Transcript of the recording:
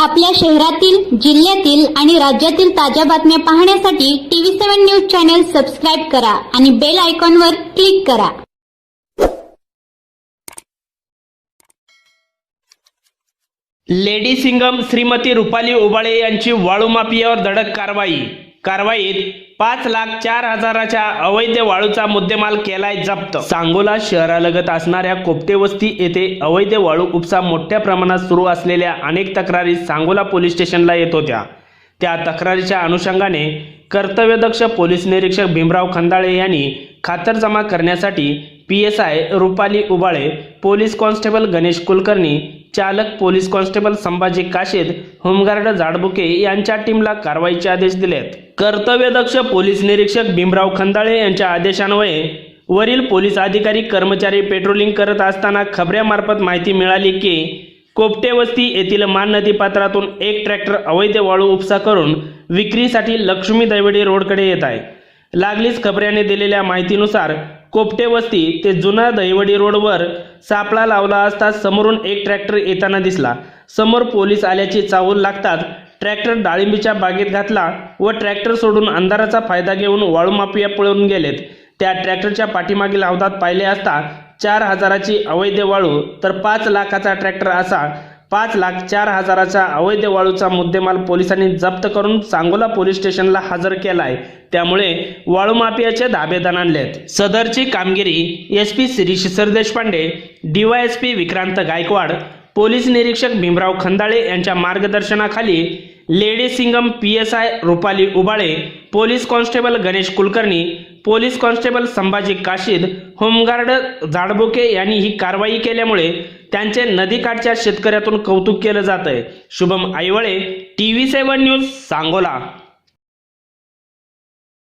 आपल्या शहरातील जिल्ह्यातील आणि राज्यातील ताज्या बातम्या पाहण्यासाठी TV seven news channel subscribe करा आणि बेल आयकॉनवर क्लिक करा. लेडी सिंगम श्रीमती रुपाली उबाळे यांची वाळू माफियावर धडक कारवाई. कारवाईत पाच लाख चार हजाराच्या अवैध वाळूचा मुद्देमाल केलाय जप्त. सांगोला शहरालगत असणाऱ्या कोपटे वस्ती येथे अवैध वाळू उपसा मोठ्या प्रमाणात सुरू असलेल्या अनेक तक्रारी सांगोला पोलीस स्टेशनला येत होत्या. त्या तक्रारीच्या अनुषंगाने कर्तव्यदक्ष पोलीस निरीक्षक भीमराव खंदाळे यांनी खातरजमा करण्यासाठी P S I Rupali Ubale police constable Ganesh Kulkarni चालक police constable Sambhaji Kashed home guard Jadbuke यांच्या टीमला कारवाईचे आदेश दिलेत. कर्तव्यदक्ष पोलीस निरीक्षक भीमराव खंदाळे यांच्या आदेशान्वये वरील पोलीस अधिकारी कर्मचारी पेट्रोलिंग करत असताना खबऱ्यामार्फत माहिती मिळाली की कोपटे वस्ती येथील मान नदी पात्रातून एक ट्रॅक्टर अवैध वाळू उपसा करून विक्रीसाठी लक्ष्मी दैवडी रोडकडे येत आहे. लागलीच खबऱ्याने दिलेल्या माहितीनुसार कोपटे वस्ती ते जुना दहिवडी रोडवर सापळा लावला असता समोरून एक ट्रॅक्टर येताना दिसला. समोर पोलीस आल्याची चाहूल लागताच ट्रॅक्टर डाळिंबीच्या बागेत घातला व ट्रॅक्टर सोडून अंधाराचा फायदा घेऊन वाळू माफिया पळून गेलेत. त्या ट्रॅक्टरच्या पाठीमागील हौदात पाहिले असता चार हजाराची अवैध वाळू तर पाच लाखाचा ट्रॅक्टर असा पाच लाख चार हजाराचा अवैध वाळूचा मुद्देमाल पोलिसांनी जप्त करून सांगोला पोलीस स्टेशनला हजर केला आहे त्यामुळे वाळूमाफियाचे धाबे दणाणलेत सदरची कामगिरी S P Shirish Sardeshpande DYSP Vikrant Gaikwad police निरीक्षक भीमराव खंदाळे यांच्या मार्गदर्शनाखाली lady Singham P S I Rupali Ubale police constable Ganesh Kulkarni police constable Sambhaji Kashid home guard Zadbuke यांनी ही कारवाई केल्यामुळे त्यांचे नदीकाठच्या शेतकऱ्यातून कौतुक केलं जात आहे Shubham Aiwale T V seven news Sangola.